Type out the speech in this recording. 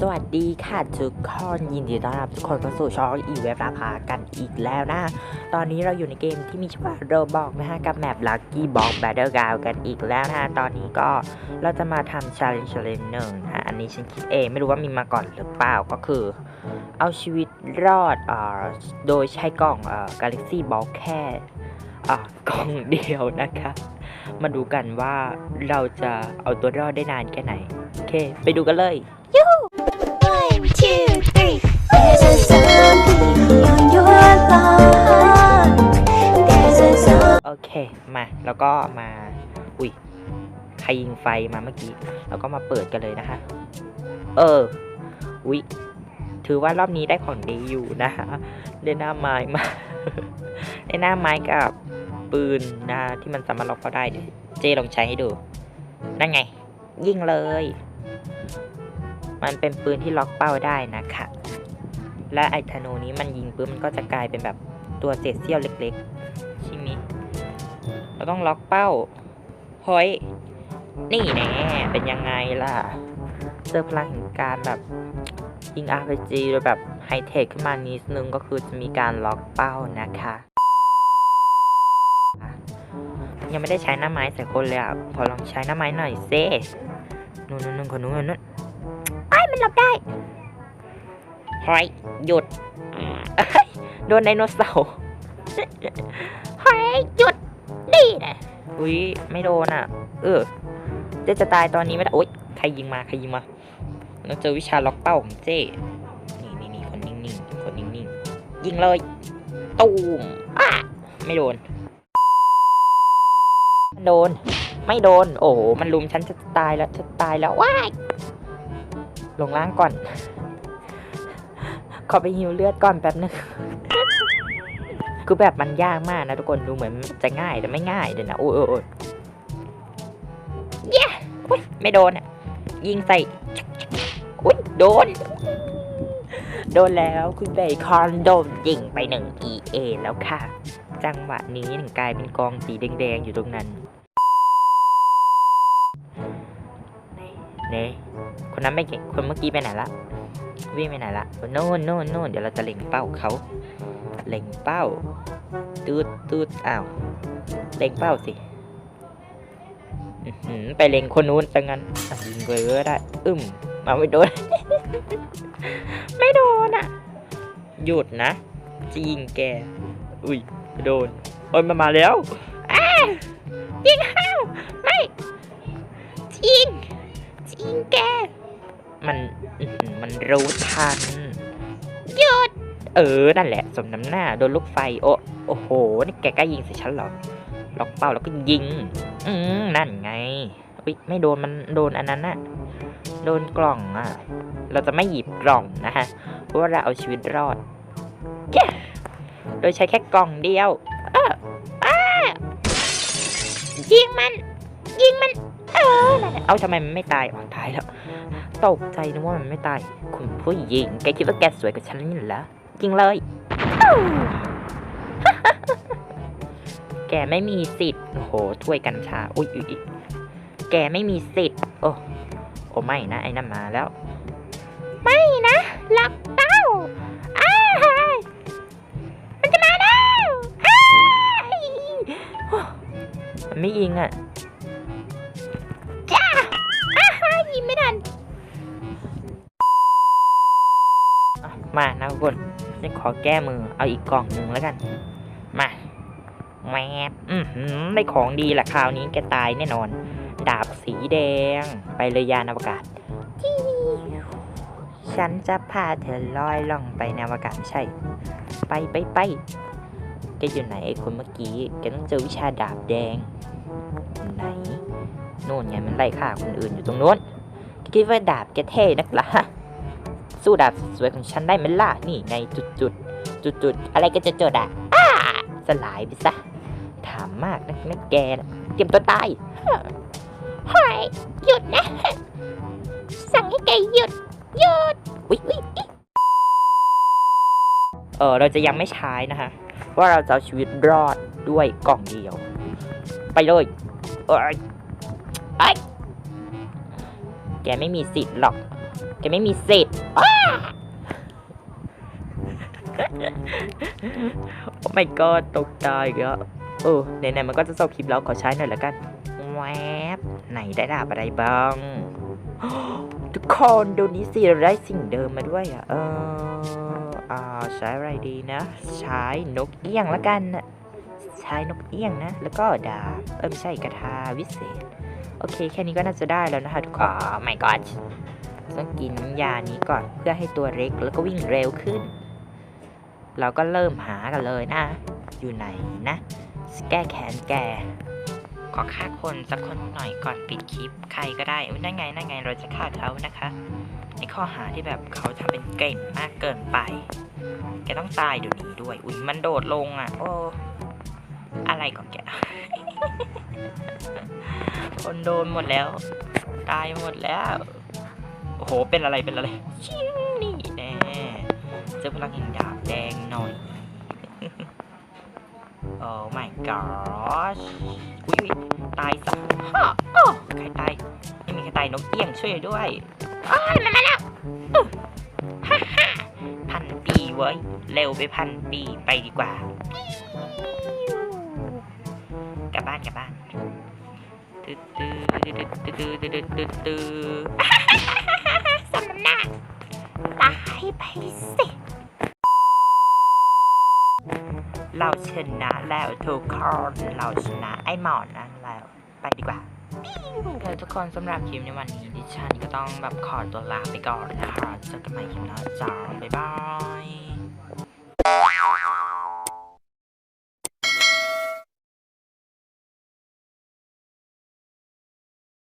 สวัสดีค่ะทุกคนยินดีต้อนรับทุกคนเข้าสู่ช่องอีเว็บราคากันอีกแล้วนะ ตอนนี้เราอยู่ในเกมที่มีชื่อว่าโรบอกนะฮะ กับแมป Lucky Box Battle Ground กันอีกแล้วนะตอนนี้ก็เราจะมาทำ Challenge Challenge หนึ่งนะ อันนี้ฉันคิดเองไม่รู้ว่ามีมาก่อนหรือเปล่าก็คือ เอาชีวิตรอดอโดยใช้กล่องอ่า Galaxy Box แค่กล่องเดียวนะคะ มาดูกันว่าเราจะเอาตัวรอดได้นานแค่ไหน เค ไปดูกันเลย One, two, three. There's a zombie on your lawn. There's a zombie. โอเคมาแล้วก็มาอุ้ยใครยิงไฟมาเมื่อกี้แล้วก็มาเปิดกันเลยนะคะ เอออุ้ยถือว่ารอบนี้ได้ของดีอยู่นะคะได้หน้าไม้มาได้หน้าไม้กับปืนนะที่มันสามารถล็อกเขาได้เดี๋ยวเจลองใช้ให้ดูนั่นไง ยิงเลย มันเป็นปืนที่ล็อกเป้าได้นะคะ และไอ้ธนูนี้มันยิงปืนมันก็จะกลายเป็นแบบตัวเศษเสี้ยวเล็กๆ ชิมิเราต้องล็อกเป้าเฮ้ยนี่แน่เป็นยังไงล่ะเจอพลังแห่งการแบบยิง RPG โดยแบบไฮเทคขึ้นมานิดนึงก็คือจะมีการล็อกเป้านะคะ ยังไม่ได้ใช้หน้าไม้ใส่คนเลยอะขอลองใช้หน้าไม้หน่อยเซ่ นู่นนู่นคนนู้นนนู้นไอ้มันหลบได้เฮ้ยหยุดโดนไดโนเสาร์เฮ้ยหยุดนี่นะอุ้ยไม่โดนอะ เออเจ๊จะตายตอนนี้ไม่ได้โอ๊ยใครยิงมาใครยิงมาเราเจอวิชาล็อกเป้าของเจ๊นี่นี่นี่คนนิ่งๆคนนิ่งๆยิงเลยตูมอะไม่โดนโดน ไม่โดน โอ้มันลุมฉันจะตายแล้วจะตายแล้วว้ายลงล่างก่อน ขอไปฮิวเลือดก่อนแป๊บนึงคือแบบมันยากมากนะทุกคนดูเหมือนจะง่ายแต่ไม่ง่ายเลยนะโอ้ยโอ้ยเย้ไม่โดนอะยิงใส่อุ้ยโดน โดนแล้วคุณเบคอนโดนยิงไปหนึ่ง EA แล้วค่ะ จังหวะนี้ถึงกลายเป็นกองสีแดงๆอยู่ตรงนั้น น่คนนั้นไม่เก่งคนเมื่อกี้ไปไหนละวิ่งไปไหนละโน่นโน่นโน่นเดี๋ยวเราจะเล็งเป้าเขาเล็งเป้าตืดตืดอ้าวเล็งเป้าสิอื้อหือไปเล็งคนนู้นจังงั้นยิงเลยก็ได้ อึ้มมาไม่โดน ไม่โดนอะ หยุดนะจะยิงแก อุ้ยโดน โอ้ยมันมาแล้วอ้ายิงห้าวไม่ยิง ยิงแก มันมันรู้ทัน หยุด เออ นั่นแหละ สมน้ำหน้า โดนลูกไฟ โอ้โอ้โห นี่แกกล้ายิงใส่ฉันเหรอ ล็อกเป้าแล้วก็ยิง อืมนั่นไงอุ้ยไม่โดนมันโดนอันนั้นน่ะโดนกล่องอะเราจะไม่หยิบกล่องนะฮะ เพราะว่าเราเอาชีวิตรอดแย่โดยใช้แค่กล่องเดียว เอออยิงมัน ยิงมัน เอาทำไมมันไม่ตายอ๋อตายแล้วตกใจนึกว่ามันไม่ตาย คุณผู้หญิง แกคิดว่าแกสวยกว่าฉันนี่เหรอยิงเลย แกไม่มีสิทธิ์โอ้โหถ้วยกัญชาอุ้ยอุ๊ยแกไม่มีสิทธิ์ โอ้โอ้ไม่นะ ไอ้นั่นมาแล้ว ไม่นะล็อกเป้าอ้ายมันจะมาแล้วมันไม่ยิงอะ ไม่ทันมานะทุกคนฉันขอแก้มือเอาอีกกล่องหนึ่งแล้วกัน มาแมบอือหือได้ของดีแหละคราวนี้แกตายแน่นอน ดาบสีแดง ไปเลยยานอวกาศ ฉันจะพาเธอลอยล่องไปในอวกาศใช่ ไปไปไปแกอยู่ไหนไอ้คนเมื่อกี้แกต้องเจอวิชาดาบแดง ไหน โน่นไงมันไล่ฆ่าคนอื่นอยู่ตรงโน้น คิดว่าดาบแกเท่นักละสู้ดาบสวยของฉันได้ไหมล่ะ นี่ไงจุดจุดจุดจุดอะไรก็จะเจอดาบอ้าสลายไปซะ ถามมากนักนะแกนะเตรียมตัวตายเฮ้ยหยุดนะ สั่งให้แกหยุด หยุดอุ๊ยอุ๊ยอุ๊ยเออเราจะยังไม่ใช้นะคะเพราเราจะเอาชีวิตรอดด้วยกล่องเดียว ไปเลยเอ้ยไอ้ย แกไม่มีสิทธิ์หรอก แกไม่มีสิทธิ์อ้าโอ้ my god ตกใจอีกแล้วเออไหนๆมันก็จะจบคลิปแล้วขอใช้หน่อยละกันแวบไหนได้ดาบอะไรบ้าง ทุกคนดูนี้สิเราได้สิ่งเดิมมาด้วยอะเอออ่าใช้อะไรดีนะ ใช้นกเอี้ยงละกันนะใช้นกเอี้ยงนะ แล้วก็ดาบเออไม่ใช่กระทาวิเศษ โอเค แค่นี้ก็น่าจะได้แล้วนะคะทุกคนอ๋อ my god ต้องกินยานี้ก่อนเพื่อให้ตัวเล็กแล้วก็วิ่งเร็วขึ้น เราก็เริ่มหากันเลยนะ อยู่ไหนนะ แก้แค้นแก ขอฆ่าคนสักคนหน่อยก่อนปิดคลิป ใครก็ได้อุ๊ยนั่นไงนั่นไงเราจะฆ่าเขานะคะ ในข้อหาที่แบบเขาทำเป็นเก่งมากเกินไป แกต้องตายเดี๋ยวนี้ด้วย อุ้ยมันโดดลงอะ โอ้ อะไรของแก คนโดนหมดแล้ว ตายหมดแล้ว โอ้โห เป็นอะไร เป็นอะไร ชิงนี่แน่เจอพลังแห่งดาบแดงหน่อย โอ้ my gosh อุ้ยตายซะฮะอ้ใครตายไม่มีใครตายนกเอี้ยงช่วยด้วยโอ้ยมันมาแล้วพันปีเว้ย เร็วไปพันปีไปดีกว่า กลับบ้านกลับบ้านตื้อตื้อตื้อตื้อตื้อตื้อตื้อสำนัาตายไปสิ เราชนะแล้วทุกคนเราชนะไอ้หมอนนั้นแล้วไปดีกว่าค่ะทุกคนสำหรับคลิปในวันนี้ดิฉันก็ต้องแบบขอตัวลาไปก่อนนะคะเจอกันใหม่คลิปหน้าจ้าบ๊ายบาย